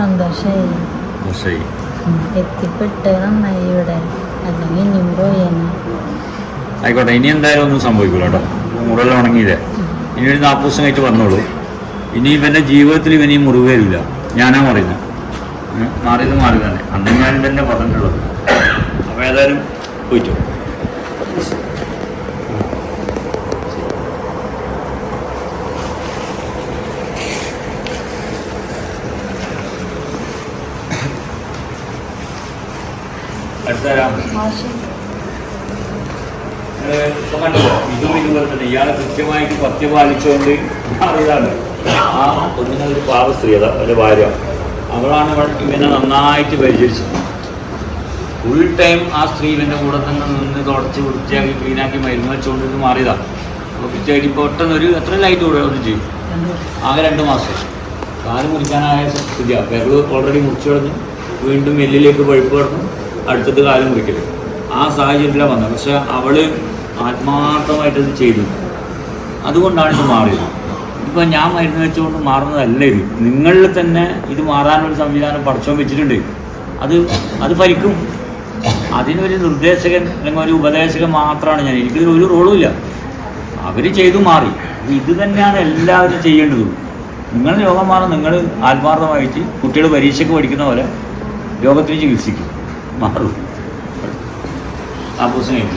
വർഷമായി എത്തിപ്പെട്ട് നന്നായി ഇവിടെ. അല്ലെങ്കിൽ ഇനിയും പോയേനെ ആയിക്കോട്ടെ ഇനി എന്തായാലും ഒന്നും സംഭവിക്കില്ല കേട്ടോ. മുറെല്ലാം ഉണങ്ങിയില്ലേ? ഇനി ഒരു നാൽപ്പത് ദിവസം കഴിഞ്ഞിട്ട് വന്നോളൂ. ഇനി ഇവന്റെ ജീവിതത്തിൽ ഇവന് മുറിവേരില്ല മുറിവ് വരില്ല. ഞാനാ പറയുന്നത് മാറിയത് മാറി തന്നെ അന്ന് ഞാൻ തന്നെ പറഞ്ഞിട്ടുള്ളത്. അപ്പോൾ ഏതായാലും പോയിട്ടോ. അടുത്തരാം കണ്ടല്ലോ ഇതും ഇതുപോലെ തന്നെ ഇയാളെ കൃത്യമായിട്ട് പത്യം പാലിച്ചുകൊണ്ട് ആ ഒന്നിനൊരു പാവ സ്ത്രീ അതാ അല്ലെ ഭാര്യ. അവളാണ് ഇവനെ നന്നായിട്ട് പരിചരിച്ചത്. ഫുൾ ടൈം ആ സ്ത്രീ ഇവന്റെ കൂടെ തന്നെ നിന്ന് തുടച്ച് വൃത്തിയാക്കി ക്ലീനാക്കി മരുന്ന് വെച്ചുകൊണ്ട് മാറിയതാ. അപ്പോൾ പിറ്റായിട്ട് പെട്ടെന്ന് ഒരു എത്ര ലൈറ്റ് കൂടെ ഒന്ന് ചെയ്യും? ആകെ രണ്ട് മാസം. കാൽ മുറിക്കാനായ സ്ഥിതിയാണ് വിരൽ ഓൾറെഡി മുറിച്ചു കിടന്ന്. വീണ്ടും എല്ലിലേക്ക് പഴുപ്പ് കിടന്നു. അടുത്തത് കാലം കുറിക്കരുത് ആ സാഹചര്യത്തിലാണ് വന്നത്. പക്ഷെ അവൾ ആത്മാർത്ഥമായിട്ട് അത് ചെയ്തു. അതുകൊണ്ടാണ് ഇത് മാറിയത്. ഇപ്പൊ ഞാൻ മരുന്ന് വെച്ചുകൊണ്ട് മാറുന്നതല്ല ഇത്. നിങ്ങളിൽ തന്നെ ഇത് മാറാനൊരു സംവിധാനം പഠിച്ചോ വെച്ചിട്ടുണ്ട്. അത് അത് ഫലിക്കും അതിനൊരു നിർദ്ദേശകൻ അല്ലെങ്കിൽ ഒരു ഉപദേശകൻ മാത്രമാണ് ഞാൻ. എനിക്കിതിൽ ഒരു റോളും ഇല്ല. അവർ ചെയ്തു മാറി. ഇത് തന്നെയാണ് എല്ലാവരും ചെയ്യേണ്ടതും. നിങ്ങൾ രോഗം മാറാൻ നിങ്ങൾ ആത്മാർത്ഥമായിട്ട് കുട്ടികൾ പരീക്ഷയ്ക്ക് പഠിക്കുന്ന പോലെ രോഗത്തിന് ചികിത്സിക്കും. മാറും ആ പുസ്തകം